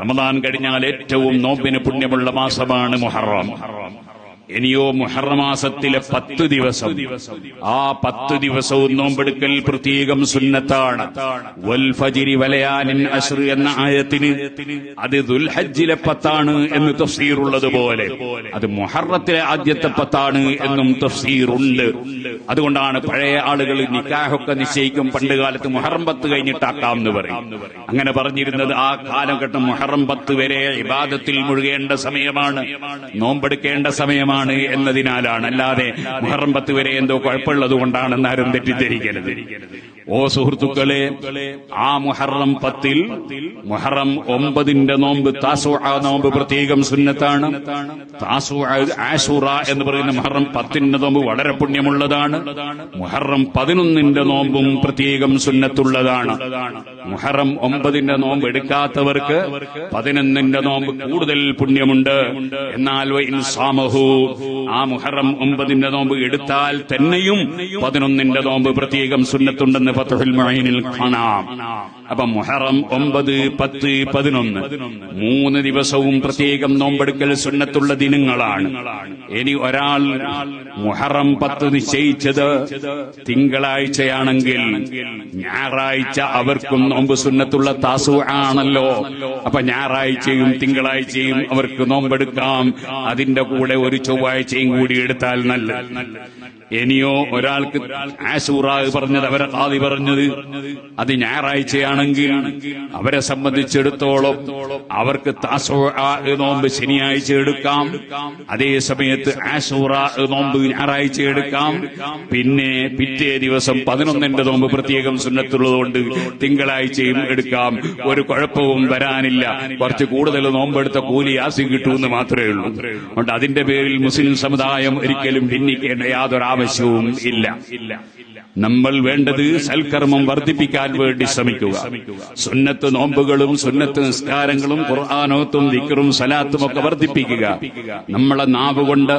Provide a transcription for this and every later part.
റമദാൻ കഴിഞ്ഞാൽ ഏറ്റവും നോമ്പിന് പുണ്യമുള്ള മാസമാണ് മുഹറം. ഇനിയോ മുഹറമാസത്തിലെ പത്ത് ദിവസം. ആ പത്ത് ദിവസവും നോമ്പെടുക്കൽ പ്രത്യേകം സുന്നത്താണ്. എന്ന ആയത്തിന് അത് ദുൽഹജ്ജിലെ പത്താണ് എന്ന് തഫ്സീറുള്ളത് പോലെ അത് മുഹറത്തിലെ ആദ്യത്തെ പത്താണ് എന്നും തഫ്സീറുണ്ട്. അതുകൊണ്ടാണ് പഴയ ആളുകൾ നിക്കാഹൊക്കെ നിശ്ചയിക്കും. പണ്ട് കാലത്ത് മുഹറം പത്ത് കഴിഞ്ഞിട്ടാക്കാം എന്ന് പറയും. അങ്ങനെ പറഞ്ഞിരുന്നത് ആ കാലഘട്ടം മുഹറം പത്ത് വരെ ഇബാദത്തിൽ മുഴുകേണ്ട സമയമാണ്. നോമ്പെടുക്കേണ്ട സമയമാണ്. എന്നതിനാലാണ്. അല്ലാതെ മുഹറം പത്ത് വരെ എന്തോ കുഴപ്പമുള്ളത് കൊണ്ടാണെന്ന് ആരും തെറ്റിദ്ധരിക്കരുത്. ഓ സുഹൃത്തുക്കളെ ആ മുഹറം പത്തിൽ മുഹറം ഒമ്പതിന്റെ നോമ്പ് താസു ആ നോമ്പ് പ്രത്യേകം സുന്നത്താണ്. താസു ആശുറ എന്ന് പറയുന്ന മുഹറം പത്തിന്റെ നോമ്പ് വളരെ പുണ്യമുള്ളതാണ്. മുഹറം പതിനൊന്നിന്റെ നോമ്പും പ്രത്യേകം സുന്നത്തുള്ളതാണ്. മുഹറം ഒമ്പതിന്റെ നോമ്പ് എടുക്കാത്തവർക്ക് പതിനൊന്നിന്റെ നോമ്പ് കൂടുതൽ പുണ്യമുണ്ട്. എന്നാൽ ആ മുഹറം ഒമ്പതിന്റെ നോമ്പ് എടുത്താൽ തന്നെയും പതിനൊന്നിന്റെ നോമ്പ് പ്രത്യേകം സുന്നത്തുണ്ടെന്ന് ഫത്തുഹുൽ മൊയ്നിൽ കാണാം. അപ്പൊ മുഹറം ഒമ്പത് പത്ത് പതിനൊന്ന്. മൂന്ന് ദിവസവും പ്രത്യേകം നോമ്പെടുക്കൽ സുന്നത്തുള്ള ദിനങ്ങളാണ്. ഇനി ഒരാൾ മുഹറം പത്ത് നിശ്ചയിച്ചത് തിങ്കളാഴ്ചയാണെങ്കിൽ ഞായറാഴ്ച അവർക്കും നോമ്പ് സുന്നത്തുള്ള താസു ആണല്ലോ അപ്പൊ ഞായറാഴ്ചയും തിങ്കളാഴ്ചയും അവർക്ക് നോമ്പെടുക്കാം. അതിന്റെ കൂടെ ഒരു ചൊവ്വാഴ്ചയും കൂടി എടുത്താൽ നല്ല ഇനിയോ ഒരാൾക്ക് ആശൂറ പറഞ്ഞത് അവരെ കാതി പറഞ്ഞത്. അത് ഞായറാഴ്ചയാണെങ്കിൽ അവരെ സംബന്ധിച്ചിടത്തോളം അവർക്ക് നോമ്പ് ശനിയാഴ്ച എടുക്കാം. അതേ സമയത്ത് ആശൂറ നോമ്പ് ഞായറാഴ്ച എടുക്കാം. പിന്നെ പിറ്റേ ദിവസം പതിനൊന്നിന്റെ നോമ്പ് പ്രത്യേകം സുന്നത്തുള്ളതുകൊണ്ട് തിങ്കളാഴ്ചയും എടുക്കാം. ഒരു കുഴപ്പവും വരാനില്ല. കുറച്ച് കൂടുതൽ നോമ്പെടുത്ത കൂലി ആസി കിട്ടുമെന്ന് മാത്രമേ ഉള്ളൂ. അതുകൊണ്ട് അതിന്റെ പേരിൽ മുസ്ലിം സമുദായം ഒരിക്കലും ഭിന്നിക്കേണ്ട യാതൊരു ആവശ്യവും ഇല്ല. നമ്മൾ വേണ്ടത് സൽക്കർമ്മം വർദ്ധിപ്പിക്കാൻ വേണ്ടി ശ്രമിക്കുക. സുന്നത്ത് നോമ്പുകളും സുന്നത്ത് നിസ്കാരങ്ങളും ഖുർആാനോത്തും ദിക്കറും സലാത്തും ഒക്കെ വർദ്ധിപ്പിക്കുക. നമ്മളെ നാവ് കൊണ്ട്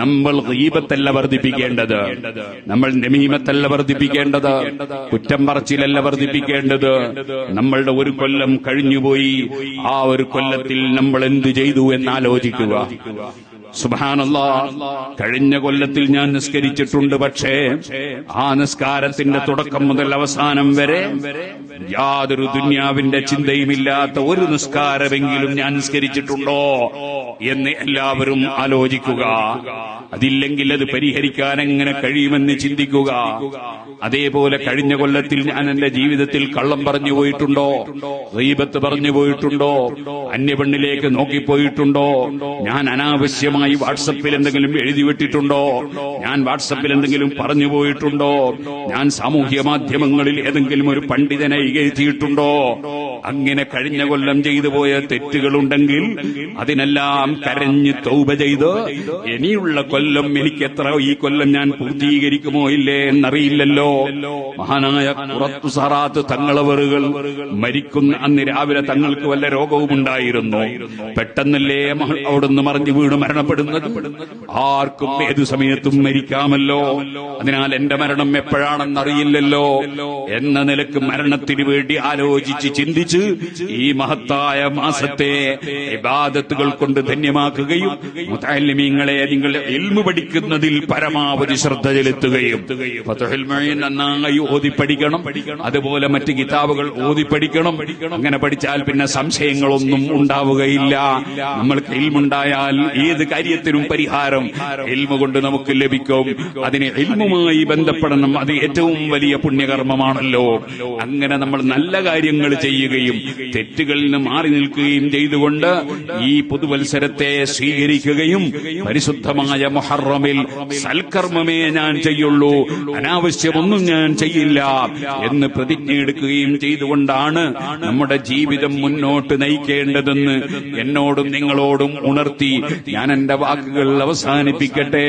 നമ്മൾ ദീപത്തല്ല വർദ്ധിപ്പിക്കേണ്ടത്. നമ്മൾ നമീമത്തല്ല വർദ്ധിപ്പിക്കേണ്ടത്. കുറ്റം പറച്ചിലല്ല വർദ്ധിപ്പിക്കേണ്ടത്. നമ്മളുടെ ഒരു കൊല്ലം കഴിഞ്ഞുപോയി. ആ ഒരു കൊല്ലത്തിൽ നമ്മൾ എന്ത് ചെയ്തു എന്നാലോചിക്കുക സുബാനല്ല കഴിഞ്ഞ കൊല്ലത്തിൽ ഞാൻ നിസ്കരിച്ചിട്ടുണ്ട് പക്ഷേ ആ നിസ്കാരത്തിന്റെ തുടക്കം മുതൽ അവസാനം വരെ യാതൊരു ദുന്യാവിന്റെ ചിന്തയുമില്ലാത്ത ഒരു നിസ്കാരമെങ്കിലും ഞാൻ നിസ്കരിച്ചിട്ടുണ്ടോ? എന്ന് എല്ലാവരും ആലോചിക്കുക. അതില്ലെങ്കിൽ അത് പരിഹരിക്കാൻ എങ്ങനെ കഴിയുമെന്ന് ചിന്തിക്കുക. അതേപോലെ കഴിഞ്ഞ കൊല്ലത്തിൽ ഞാൻ എന്റെ ജീവിതത്തിൽ കള്ളം പറഞ്ഞു പോയിട്ടുണ്ടോ? റീബത്ത് പറഞ്ഞു പോയിട്ടുണ്ടോ? അന്യപെണ്ണിലേക്ക് നോക്കിപ്പോയിട്ടുണ്ടോ? ഞാൻ അനാവശ്യമായി വാട്സപ്പിൽ എന്തെങ്കിലും എഴുതി വിട്ടിട്ടുണ്ടോ? ഞാൻ വാട്സപ്പിൽ എന്തെങ്കിലും പറഞ്ഞു പോയിട്ടുണ്ടോ? ഞാൻ സാമൂഹ്യ മാധ്യമങ്ങളിൽ ഏതെങ്കിലും ഒരു പണ്ഡിതനെ ഇകഴ്ത്തിയിട്ടുണ്ടോ അങ്ങനെ കഴിഞ്ഞ കൊല്ലം ചെയ്തു പോയ തെറ്റുകളുണ്ടെങ്കിൽ അതിനെല്ലാം കരഞ്ഞ് തൗബ ചെയ്ത് ഇനിയുള്ള കൊല്ലം എനിക്ക് എത്ര ഈ കൊല്ലം ഞാൻ പൂർത്തീകരിക്കുമോ ഇല്ലേ എന്നറിയില്ലല്ലോ. മഹാനായ പുറത്തു സറാത്ത് തങ്ങളവറുകൾ മരിക്കുന്ന അന്ന് രാവിലെ തങ്ങൾക്ക് വല്ല രോഗവും ഉണ്ടായിരുന്നു. പെട്ടെന്നല്ലേ മഹ- അവിടുന്ന് മറിഞ്ഞു വീണ് മരണപ്പെടുന്നത്. ആർക്കും ഏതു സമയത്തും മരിക്കാമല്ലോ. അതിനാൽ എന്റെ മരണം എപ്പോഴാണെന്നറിയില്ലല്ലോ. എന്ന നിലയ്ക്ക് മരണത്തിന് വേണ്ടി ആലോചിച്ച് ചിന്തിച്ച് ഈ മഹത്തായ മാസത്തെ ഇബാദത്തുകൾ കൊണ്ട് ധന്യമാക്കുകയും മുത്താലിമീങ്ങളെ നിങ്ങൾ ഇൽമു പഠിക്കുന്നതിൽ പരമാവധി ശ്രദ്ധ ചെലുത്തുകയും നന്നായി ഓതി പഠിക്കണം അതുപോലെ മറ്റ് കിതാബുകൾ ഓതി പഠിക്കണം അങ്ങനെ പഠിച്ചാൽ പിന്നെ സംശയങ്ങളൊന്നും ഉണ്ടാവുകയില്ല. നമ്മൾക്ക് ഇൽമുണ്ടായാൽ ഏത് കാര്യത്തിനും പരിഹാരം എൽമ കൊണ്ട് നമുക്ക് ലഭിക്കും. അതിന് എൽമുമായി ബന്ധപ്പെടണം. അത് ഏറ്റവും വലിയ പുണ്യകർമ്മമാണല്ലോ. അങ്ങനെ നമ്മൾ നല്ല കാര്യങ്ങൾ ചെയ്യുകയും തെറ്റുകളിൽ നിന്ന് മാറി നിൽക്കുകയും ചെയ്തുകൊണ്ട് ഈ പുതുവത്സരത്തെ സ്വീകരിക്കുകയും പരിശുദ്ധമായ മൊഹറമിൽ സൽക്കർമ്മമേ ഞാൻ ചെയ്യുള്ളൂ. അനാവശ്യമൊന്നും ഞാൻ ചെയ്യില്ല എന്ന് പ്രതിജ്ഞ എടുക്കുകയും ചെയ്തുകൊണ്ടാണ് നമ്മുടെ ജീവിതം മുന്നോട്ട് നയിക്കേണ്ടതെന്ന് എന്നോടും നിങ്ങളോടും ഉണർത്തി ഞാൻ എന്റെ വാക്കുകൾ അവസാനിപ്പിക്കട്ടെ.